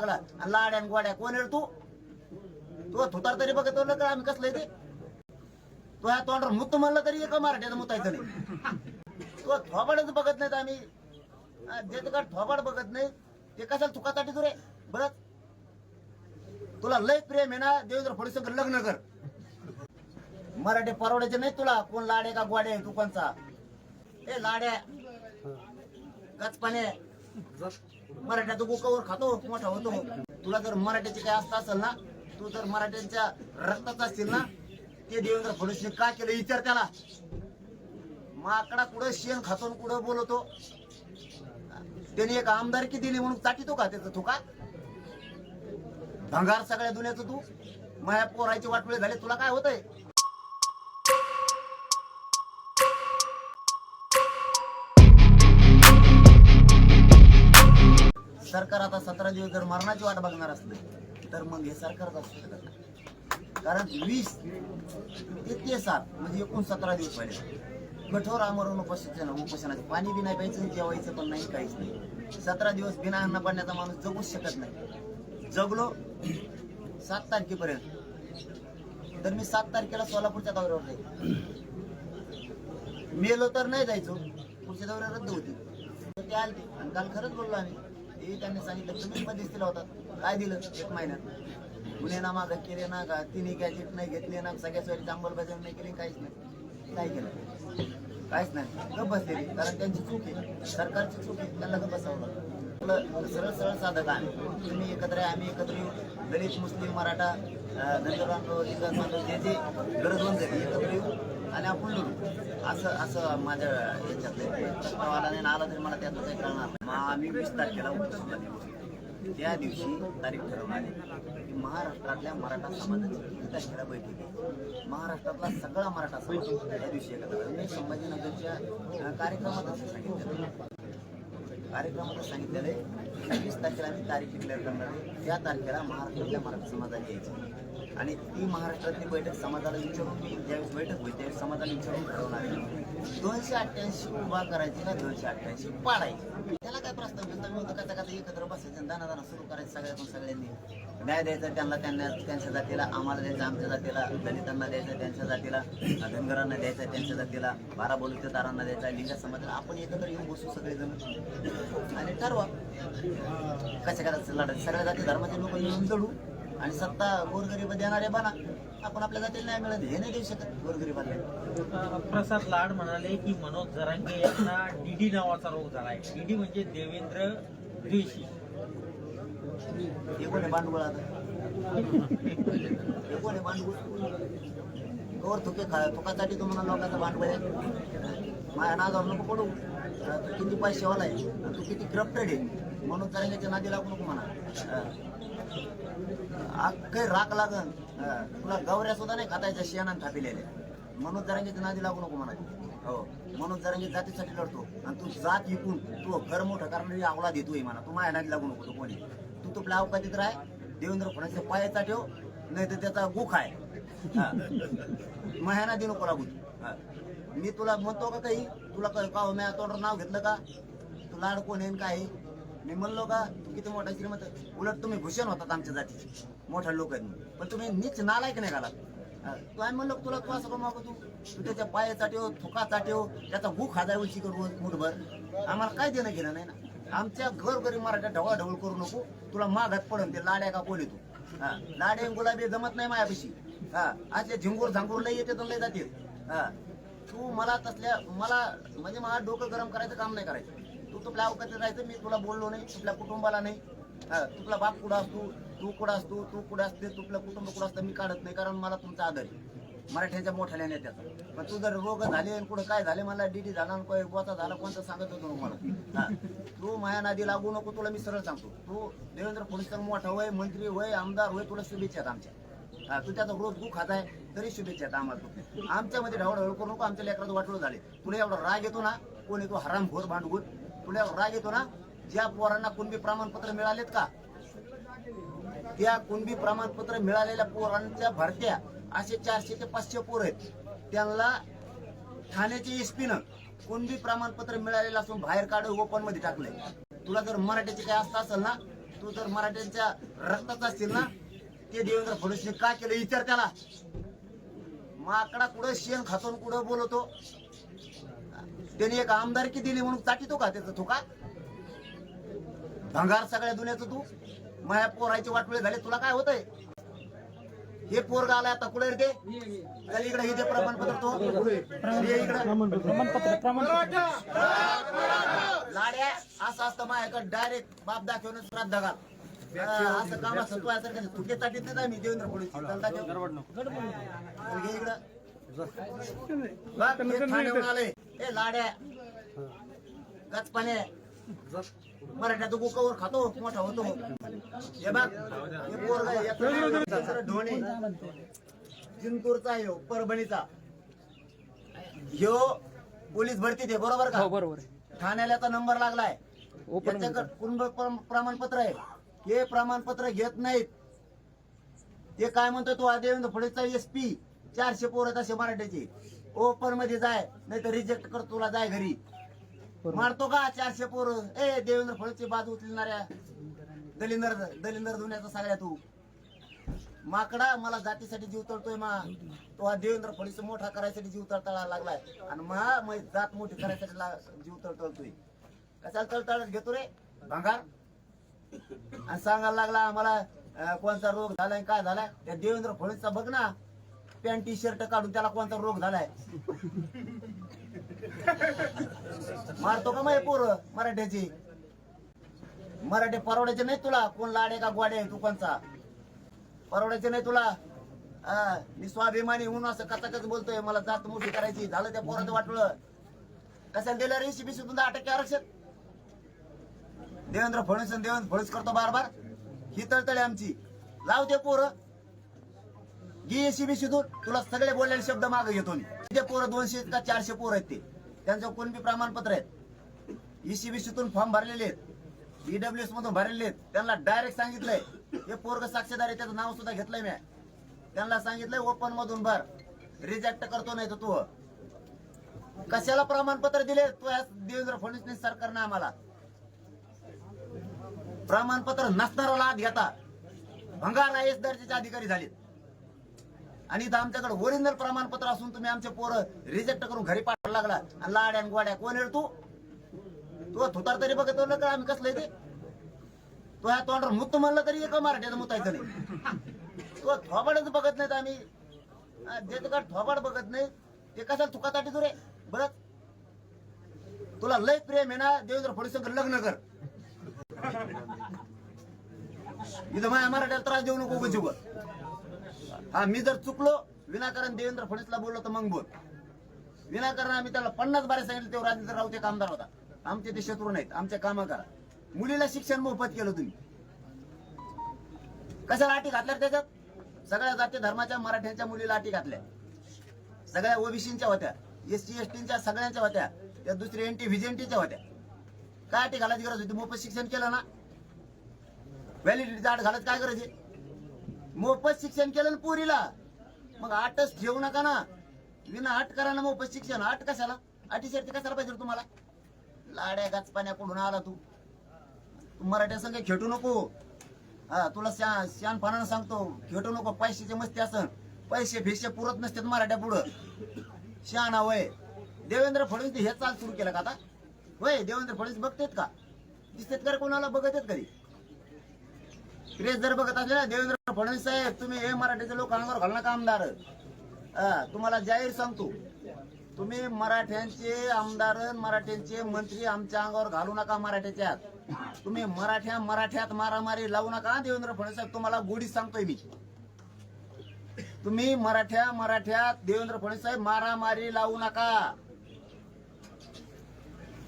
करायला लागला. आणि लाड्या आणि गोड्या कोण आहे तू? तू थुतार तरी बघत होतं का? आम्ही कसलं ते? तो ह्या तोंडावर मुत म्हणलं तरी एका मराठ्याचं मुतायचं नाही. तो थोबाडच बघत नाहीत आम्ही. हा, जे का थोबाड बघत नाही ते कशाला चुकासाठी तू रे? तुला लय प्रेम आहे ना देवेंद्र फडणवीस लग्न कर. मराठी परवडायचे नाही तुला कोण लाडे का गोडे आहे तू कोणचा? ए लाड्या. गचपाने मराठ्यात गुकावर खातो मोठा होतो. तुला जर मराठ्याचे काय असता असेल ना तू जर मराठ्यांच्या रक्ताचा असतील ना ते देवेंद्र फडणवीस का केलं? विचार त्याला. माकडा कुठं शेण खातो कुठं बोलवतो त्याने एक आमदारकी दिली म्हणून चाटितो का त्याचं? तू का? भंगार सगळ्या दुनियाचं तू? माझ्या पोराची वाटोळे झाले तुला काय होतंय? सरकार आता सतरा दिवस जर मरणाची वाट बघणार असलं तर मग हे सरकारच असू शकत नाही. कारण वीस ते ते सात म्हणजे एकूण सतरा दिवस पहिले. कठोर आमरण उपोषण उपोषणाचे पाणी बी नाही प्यायचं जेवायचं पण नाही काहीच नाही. सतरा दिवस बिना अन्न पाण्याचा माणूस जगूच शकत नाही. जगलो सात तारखेपर्यंत. तर मी सात तारखेला सोलापूरच्या दौऱ्यावर जाईल. मेलो तर नाही जायचो पुढच्या दौऱ्या रद्द होती ते आलते. आणि काल खरंच बोललो आम्ही. ते त्यांनी सांगितलं तुम्ही मध्येच दिला होता काय दिलं? एक महिन्यात गुन्हे ना माझा केले ना का तिन्ही गॅजेट नाही घेतले ना सगळ्याच सोयीची अंमलबजावणी नाही केली काहीच नाही. काय केलं? काहीच नाही. गप बसलेली. कारण त्यांची चूक आहे. सरकारची चूक आहे. त्यांना गप बसावं लागलं सरळ सरळ साधक आम्ही आहे. तुम्ही एकत्र आहे आम्ही एकत्र येऊ. दलित मुस्लिम मराठा अं, धनगर बांधव दिग्गज जे जे गरजवंत आहे एकत्र येऊ आणि आपण लढू. असं असं माझ्या याच्यात आला नाही आला तरी मला त्यातलं काही कळणार नाही. मग आम्ही वीस तारखेला उपस्थित त्या दिवशी तारीख ठरवणार आहे की महाराष्ट्रातल्या मराठा समाजाची वीस तारखेला बैठक आहे. महाराष्ट्रातला सगळा मराठा समाज त्या दिवशी एकत्र मी संभाजीनगरच्या कार्यक्रमात असं सांगितलं कार्यक्रमात सांगितलेलं आहे वीस तारखेला आम्ही तारीख डिक्लेअर करणार आहे. त्या तारखेला महाराष्ट्रातल्या मराठा समाजाला यायची आणि ती महाराष्ट्रातली बैठक समाजाला विचारून ज्यावेळेस बैठक होईल त्यावेळेस समाजाला विचारून ठरवणार आहे दोनशे अठ्ठ्याऐंशी उभा करायची ना दोनशे अठ्ठ्याऐंशी पाडायची. त्याला काय प्रस्ताव घेतला मी होतं कथा कथा एकत्र बसायचं दाना दाना सुरू करायचं सगळ्यातून सगळ्यांनी? न्याय द्यायचा त्यांना त्यांना त्यांच्या जातीला आम्हाला द्यायचा आमच्या जातीला दलितांना द्यायचं त्यांच्या जातीला धनगरांना द्यायचं त्यांच्या जातीला बारा बोलुतेदारांना द्यायचा लिंगा समाजाला. आपण एकत्र येऊन बसू सगळेजण. आणि ठरवा. कशा करायचं लढायचं सगळ्या जाती धर्माचे लोक येऊन चढू. आणि सत्ता गोरगरीब देणारे बना. आपण आपल्या जातीला नाही मिळत हे नाही देऊ शकत गोरगरीबाला प्रसाद लाड म्हणाले की मनोज जरांगे यांना डीडी नावाचा रोग झालाय डीडी म्हणजे देवेंद्र द्वेषी. कोण आहे भांडवळ आता कोण आहे भांडवळ कवर तुके खा तुकासाठी तुम्हाला लोकांचं भांडवळ आहे. माझ्या नादावर नको पडू. तू किती पैसेवाला आहे? तू किती करप्टेड आहे? म्हणून तरंगाच्या नादी लागू नको म्हणा. काही राख लागन. तुला गवऱ्या सुद्धा नाही खातायच्या शेणान थापिलेल्या. म्हणून तरंगाच्या नादी लागू नको म्हणा. हो. म्हणून जरंगी जातीसाठी लढतो. आणि तू जात विकून तू घर मोठं करणारी आवळा देतोय म्हणा. तू माझ्या नादी लागू नको तू कोणी. तू तुपल्या अवकाशीत राह. देवेंद्र फडणवीस पायाचा ठेव. नाही तर त्याचा गुख आहे. हा. माझ्या नादी नको लागू. मी तुला म्हणतो का काही? तुला कळ का हो? मी तोंडावर नाव घेतलं का? तू लाड कोण आहे काय मी म्हणलो का तू किती मोठा श्रीमंत उलट तुम्ही भूषण होतात आमच्या जातीचे. मोठ्या लोकांनी पण तुम्ही नीच नालायक नाही घाला तू आम्ही म्हणलो तुला तू असं कमाव तू. तू त्याच्या पायाचा ठेव हो, थुकाचा ठेव हो, त्याचा भूक खाजा उलची करू मुठभर. आम्हाला काय देणं घेणं नाही ना? आमच्या घर घरी मराठा ढवळाढवळ करू नको. तुला मागात पडन ते लाड्या का कोणी तू? हा. लाडे गुलाबी जमत नाही मायापाशी. हा. असे झिंगूर झांगूर लई येते तर लई जाते हा. तू मला तसल्या मला म्हणजे मला डोकं गरम करायचं काम नाही करायचं. तू तुला अवकाशात राहायचं मी तुला बोललो नाही तुझ्या कुटुंबाला नाही. तुला बाप कुठं असतो तू कुठं असतो तू कुठं असते तुला कुटुंब कुठं असतं मी काढत नाही कारण मला तुमचा आदर आहे. मराठ्याच्या मोठ्या नेत्याचा पण तू जर रोग झाले आणि कुठं काय झाले मला डीडी झाला आणि काही गोचा झाला कोणतं सांगत होतो मला? हा. तू माया नादी लागू नको तुला मी सरळ सांगतो. तू देवेंद्र फडणवीस मोठा होय मंत्री होय आमदार होय तुला शुभेच्छा आमच्या. हा, तू त्याचा रोज गु खात आहे तरी शुभेच्छा आहेत आम्हाला आमच्यामध्ये ढवळढवळ करू नको आमच्या लेकरात वाटलं झाले. तुला एवढा राग येतो ना कोणी तो हराम घोर भांडगुट तुला एवढा राग येतो ना ज्या पोरांना कुणबी प्रमाणपत्र मिळालेत का? त्या कुणबी प्रमाणपत्र मिळालेल्या पोरांच्या भरत्या असे चारशे ते पाचशे पोर आहेत. त्यांना ठाण्याच्या एसपीनं कुणबी प्रमाणपत्र मिळालेलं असून बाहेर काढून ओपनमध्ये टाकलंय. तुला जर मराठीचे काय असतं असेल ना तू जर मराठ्यांच्या रक्ताचा असतील ना ते देवेंद्र फडणवीसने का केलं? विचार त्याला. माकडा कुठं शेण खातो कुठं बोलवतो त्याने एक आमदारकी दिली म्हणून चाटितो का त्याचं तू का? भंगार सगळ्या दुनियाचं तू? माया पोरायचे वाटोळे झाले तुला काय होतंय? हे पोरग आलाय आता कुठे रे ते? इकडे इथे प्रमाणपत्र तो. लाड्या असं असतं माझ्याकडे डायरेक्ट बाप दाखवून श्राद्ध घाल. असं काम असं तू असं कसं तुके ताटीत नाही आम्ही देवेंद्र फडणवीस चल दाखव. चल घे इकडं. बघ, ठाण्याहून आलंय ए लाड्या. गचपाने मराठ्याचं खातो मोठा होतो. हे बघ हे पोरगं ढोणे. जिंतूरचा आहे ह्यो, परभणीचा. ह्यो पोलीस भरतीत आहे बरोबर का? हो बरोबर. ठाण्याला नंबर लागलाय. Open याच्याकडे कुटुंब प्रम- प्रमाणपत्र आहे. हे प्रमाणपत्र घेत नाहीत. ते काय म्हणतो तो देवेंद्र फडणवीसचा एस पी चारशे पोर असे मराठ्याचे ओपनमध्ये जाय नाही तर रिजेक्ट कर तुला जाय घरी. मारतो का चारशे पोर? ए देवेंद्र फडणवीसची बाजू उचलणाऱ्या दलिंदर दलिंदर धुण्याचा सगळ्या तू. माकडा मला जातीसाठी जीव तळतोय मा. तो हा देवेंद्र फडणवीस मोठा करायसाठी जीव तळतळा लागलाय. आणि मा जात मोठी करायसाठी जीव तळतळतोय. कशाला तळतळत घेतो रे? भांगार? आणि सांगायला लागला आम्हाला कोणता रोग झालाय काय झालाय? त्या देवेंद्र फडणवीसचा बघ ना पॅन्ट टी शर्ट काढून त्याला कोणता रोग झालाय. मारतो का मग पोर मराठ्याची? मराठी परवड्याचे नाही तुला कोण लाडे का गोडे तू कोणचा? परवड्याचे नाही तुला. मी स्वाभिमानी म्हणून असं कचाकच बोलतोय मला जात मोठी करायची झालं त्या पोराचं वाटलं कशाला दिलं रेसिपी सुद्धा अटक आरक्षण? देवेंद्र फडणवीस देवेंद्र फडणवीस करतो बार बार ही तळतळे आमची. लाव ते पोरं. जी शिधून तुला सगळे बोललेले शब्द मागे घेतो मी. ते पोरं दोनशे का चारशे पोरं आहेत ते. त्यांचं कोण बी प्रमाणपत्र आहेत? ईसीबी तून फॉर्म भरलेले आहेत. ईडब्ल्यूएस मधून भरलेले आहेत. त्यांना डायरेक्ट सांगितलंय. हे पोरग साक्षीदार आहे त्याचं नाव सुद्धा घेतलंय मी. त्यांना सांगितलंय ओपन मधून भर. रिजेक्ट करतो नाही तर तू. कशाला प्रमाणपत्र दिले? तू देवेंद्र फडणवीस सरकारनं आम्हाला. प्रमाणपत्र नसणारा लाद घेता. भंगार आय एस दर्जाचे अधिकारी झालेत. आणि इथं आमच्याकडे ओरिजिनल प्रमाणपत्र असून तुम्ही आमचे पोरं रिजेक्ट करून घरी पाठवायला लागला. आणि लाड्या गोड्या कोण येळ तू? तू थोतार तरी बघत का आम्ही कसलं ते? तो ह्या तोंडावर मुत्त म्हणलं तरी एका मराठ्याचं मुतायचं नाही. तो थोबाडच बघत नाहीत आम्ही. जे तुका का थोबाड बघत नाही ते कशाला ताटी तू रे बरं? तुला लय प्रेम आहे ना देवेंद्र फडणवीस लग्न कर. इथं माझ्या मराठ्याला त्रास देऊ नको उगाच हा मी जर चुकलो विनाकारण देवेंद्र फडणवीसला बोललो तर मग बोल. विनाकारण आम्ही त्याला पन्नास बारे सांगितलं तेव्हा राजेंद्र राऊत एक आमदार होता. आमचे ते शत्रू नाहीत आमचे काम करा. मुलीला शिक्षण मोफत केलं तुम्ही. कशाला अटी घातल्या त्याच्यात? सगळ्या जाती धर्माच्या मराठ्यांच्या मुलीला अटी घातल्या. सगळ्या ओबीसीच्या होत्या एस सी एस टीच्या सगळ्यांच्या होत्या त्या दुसऱ्या एनटी व्हिजेंटीच्या होत्या. काय अटी घालायची गरज होती? मोफत शिक्षण केलं ना. व्हॅलिडिटीचा आठ घालत काय गरज आहे? मोफत शिक्षण केलं ना पुरीला. मग आटच ठेवू नका ना. विना आठ करा ना मोफत शिक्षण. आठ कशाला? अटी शर्ती कशाला पाहिजे तुम्हाला? लाड्या गाच पाण्या कुठून आला तू. तू मराठ्या संघ खेटू नको. हा तुला श्यान शहाणपणानं सांगतो. खेटू नको. पैशाचे मस्ती असन पैसे भिसे पुरत नसतात मराठ्या पुढं. शहाणा वय देवेंद्र फडणवीस हे चाल सुरू केलं का आता? होय देवेंद्र फडणवीस बघतेत का? दिसतेत का कोणाला? बघत आहेत कधी? प्रेस जर बघत असले देवेंद्र फडणवीस साहेब तुम्ही हे मराठीच्या लोकांवर घालणं कामदार. तुम्हाला जाहीर सांगतो. तुम्ही मराठ्यांचे आमदार मराठ्यांचे मंत्री आमच्या अंगावर घालू नका मराठ्याच्या तुम्ही मराठ्या मराठ्यात मारामारी लावू नका देवेंद्र फडणवीस साहेब तुम्हाला गोडी सांगतोय मी. तुम्ही मराठ्या मराठ्यात देवेंद्र फडणवीस साहेब मारामारी लावू नका.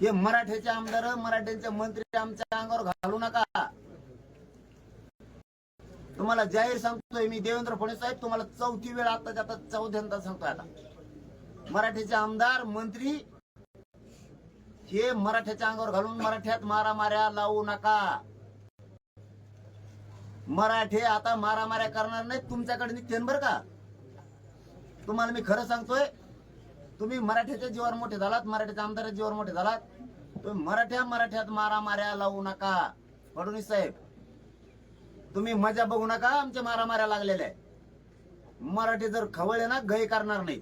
हे मराठ्याचे आमदार मराठ्यांचे मंत्री आमच्या अंगावर घालू नका. तुम्हाला जाहीर सांगतोय मी देवेंद्र फडणवीस साहेब तुम्हाला चौथी वेळ आता आता चौथ्यांदा सांगतोय आता. मराठीचे आमदार मंत्री हे मराठ्याच्या अंगावर घालून मराठ्यात मारामाऱ्या लावू नका. मराठे आता मारामाऱ्या करणार नाही तुमच्याकडे निघते बर का? तुम्हाला मी खरं सांगतोय तुम्ही मराठ्याच्या जीवावर मोठे झालात मराठ्याच्या आमदाराच्या जीवावर मोठे झालात. तुम्ही मराठ्या मराठ्यात मारामाऱ्या लावू नका. फडणवीस साहेब तुम्ही मजा बघू नका आमच्या मारामाऱ्या लागलेल्या मराठी जर खवळले ना गय करणार नाही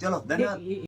चलो धन्यवाद.